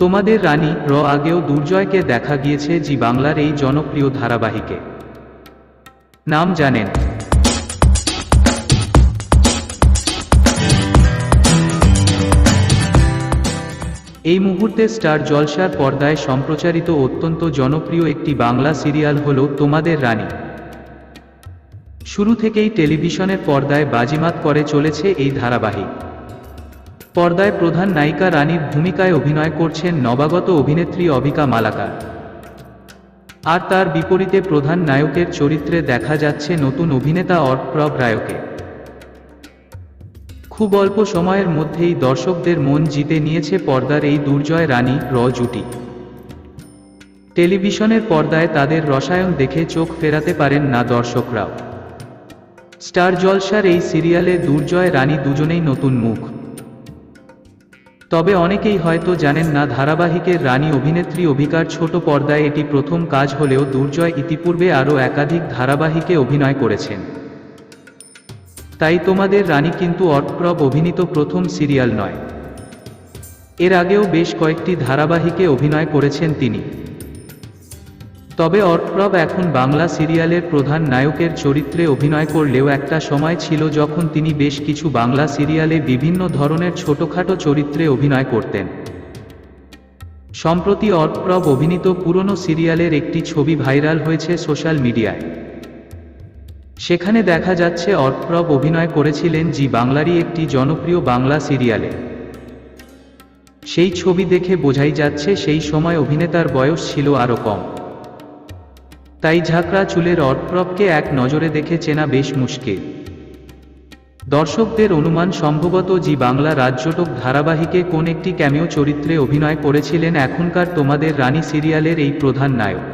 তোমাদের রানী র আগেও দুর্জয়কে দেখা গিয়েছে জি বাংলার এই জনপ্রিয় ধারাবাহিকে। নাম জানেন। এই মুহূর্তে স্টার জলসার পর্দায় সম্প্রচারিত অত্যন্ত জনপ্রিয় একটি বাংলা সিরিয়াল হল তোমাদের রানী। শুরু থেকেই টেলিভিশনের পর্দায় বাজিমাত করে চলেছে এই ধারাবাহিক। পর্দায় প্রধান নায়িকা রানীর ভূমিকায় অভিনয় করছেন নবাগত অভিনেত্রী অবিকা মালাকার। আর তার বিপরীতে প্রধান নায়কের চরিত্রে দেখা যাচ্ছে নতুন অভিনেতা অর্কপ্রভ রায়কে। খুব অল্প সময়ের মধ্যেই দর্শকদের মন জিতে নিয়েছে পর্দার এই দুর্জয় রানী র জুটি। টেলিভিশনের পর্দায় তাদের রসায়ন দেখে চোখ ফেরাতে পারেন না দর্শকরাও। স্টার জলসার এই সিরিয়ালে দুর্জয় রানী দুজনেই নতুন মুখ। তবে অনেকেই হয়তো জানেন না, ধারাবাহিকের রানী অভিনেত্রী অভিকার ছোট পর্দায় এটি প্রথম কাজ হলেও দুর্জয় ইতিপূর্বে আরও একাধিক ধারাবাহিকে অভিনয় করেছেন। তাই তোমাদের রানী কিন্তু অটপ্রব অভিনীত প্রথম সিরিয়াল নয়। এর আগেও বেশ কয়েকটি ধারাবাহিকে অভিনয় করেছেন তিনি। তবে অর্কপ্রব এখন বাংলা সিরিয়ালের প্রধান নায়কের চরিত্রে অভিনয় করলেও একটা সময় ছিল যখন তিনি বেশ কিছু বাংলা সিরিয়ালে বিভিন্ন ধরনের ছোটখাটো চরিত্রে অভিনয় করতেন। সম্প্রতি অর্কপ্রব অভিনীত পুরনো সিরিয়ালের একটি ছবি ভাইরাল হয়েছে সোশ্যাল মিডিয়ায়। সেখানে দেখা যাচ্ছে অর্কপ্রব অভিনয় করেছিলেন জি বাংলারই একটি জনপ্রিয় বাংলা সিরিয়ালে। সেই ছবি দেখে বোঝাই যাচ্ছে সেই সময় অভিনেতার বয়স ছিল আরও কম। তাই ঝাঁকড়া চুলের অটপ্রপকে এক নজরে দেখে চেনা বেশ মুশকিল। দর্শকদের অনুমান সম্ভবত জি বাংলা রাজ্যটক ধারাবাহিকে কোন একটি ক্যামিও চরিত্রে অভিনয় করেছিলেন এখনকার তোমাদের রানী সিরিয়ালের এই প্রধান নায়ক।